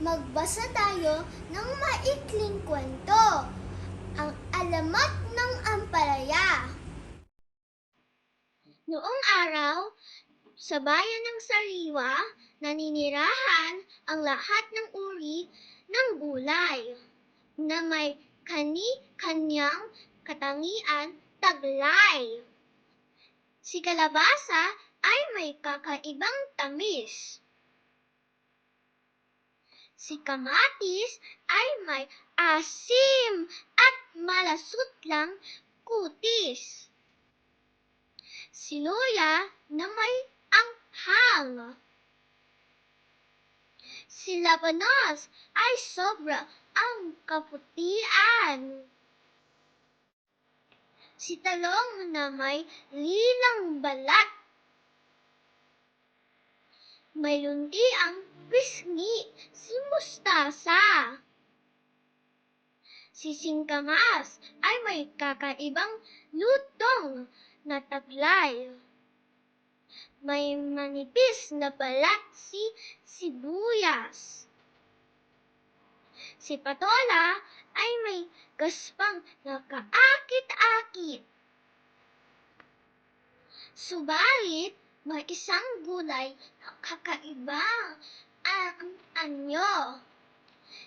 magbasa tayo ng maikling kwento. Ang alamat ng ampalaya. Noong araw, sa bayan ng Sariwa, naninirahan ang lahat ng uri ng gulay na may kani-kanyang katangian taglay. Si kalabasa ay may kakaibang tamis. Si kamatis ay may asim at malasot lang kutis. Si luya na may anghang. Si labanos ay sobra ang kaputian. Si talong na may lilang balat. May lundi ang pisngi, si mustasa. Si singkamas ay may kakaibang lutong na taglay. May manipis na balat si sibuyas. Si patola ay may gaspang na kaakit-akit. Subalit, may isang gulay na kakaiba ang anyo.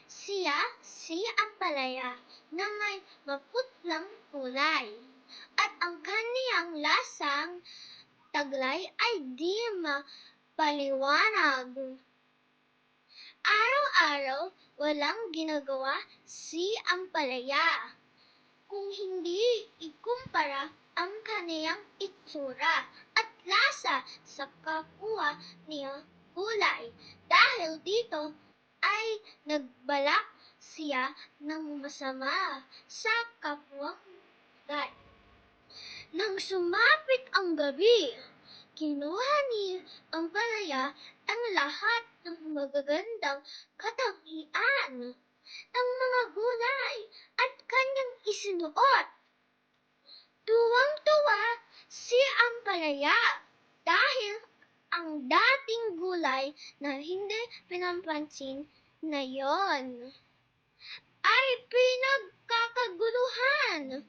Siya, si Ampalaya na may maputlang kulay. At ang kaniyang lasang taglay ay di mapaliwanag. Araw-araw, walang ginagawa si Ampalaya. Kung hindi ikumpara ang kaniyang itsura at lasa sa kapwa niya gulay. Dahil dito ay nagbalak siya ng masama sa kapwa gulay. Nang sumapit ang gabi, kinuha ni Ampalaya ang lahat ng magagandang katangian ng mga gulay at kanyang isinuot. Tuwang-tuwa si Ampalaya dahil ang gulay na hindi pinampansin na yon ay pinagkakaguluhan.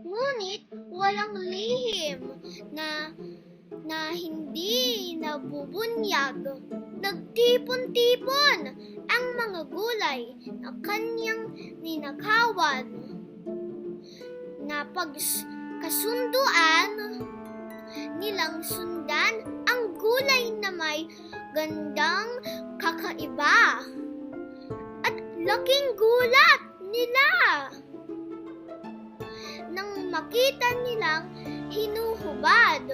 Ngunit walang lihim na na hindi nabubunyag. Nagtipon-tipon ang mga gulay na kanyang ninakawan. Napagkasunduan nilang sundan ang gulay na may gandang kakaiba at laking gulat nila nang makita nilang hinuhubad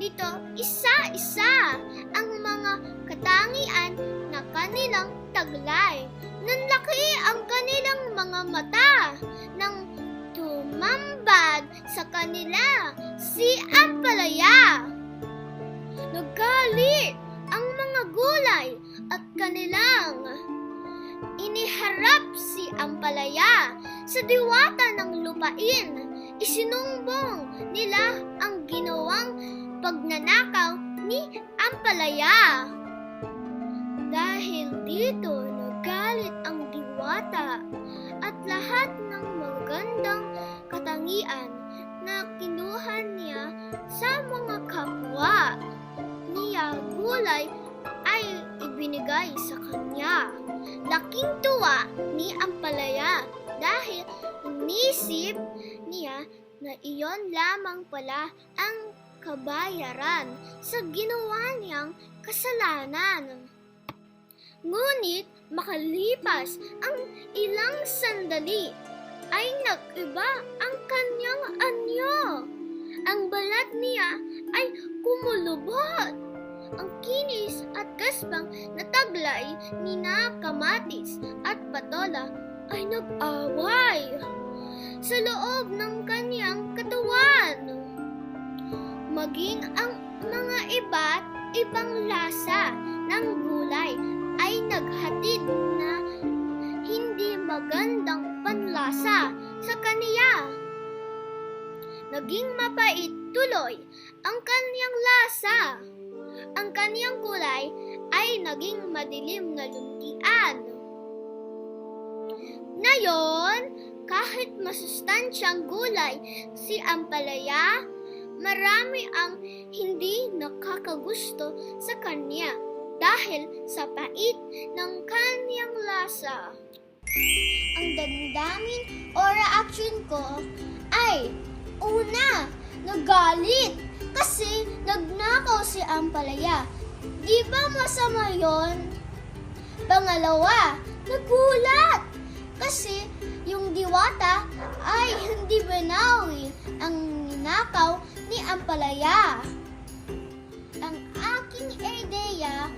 nito isa-isa ang mga katangian na kanilang taglay. Nanlaki ang kanilang mga mata nang tumambad sa kanila si Ampalaya. Kanilang iniharap si Ampalaya sa diwata ng lupain. Isinumbong nila ang ginawang pagnanakaw ni Ampalaya. Dahil dito nagalit ang diwata at lahat ng magandang katangian na kinuha niya sa mga kapwa niya gulay ay ibinigay sa kanya. Laking tuwa ni Ampalaya dahil inisip niya na iyon lamang pala ang kabayaran sa ginawa niyang kasalanan. Ngunit makalipas ang ilang sandali ay nag-iba ang kanyang anyo. Na taglay ni na kamatis at patola ay nag-away sa loob ng kanyang katawan. Maging ang mga iba't ibang lasa ng gulay ay naghatid na hindi magandang panlasa sa kaniya. Naging mapait tuloy ang kanyang lasa. Ang kaniyang kulay ay naging madilim na luntian. Ngayon, kahit masustansyang gulay si Ampalaya, marami ang hindi nakakagusto sa kanya dahil sa pait ng kanyang lasa. Ang damdamin o reaction ko ay una, nagalit kasi nagnakaw si Ampalaya. Di ba masama yon? Pangalawa, nagulat kasi yung diwata ay hindi binawi ang ninakaw ni Ampalaya. Ang aking ideya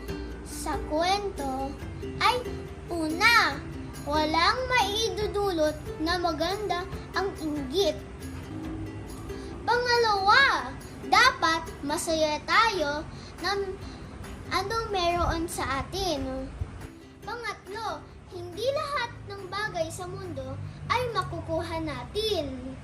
sa kwento ay una, walang maidudulot na maganda ang inggit. Pangalawa, dapat masaya tayo ng anong meron sa atin. Pangatlo, hindi lahat ng bagay sa mundo ay makukuha natin.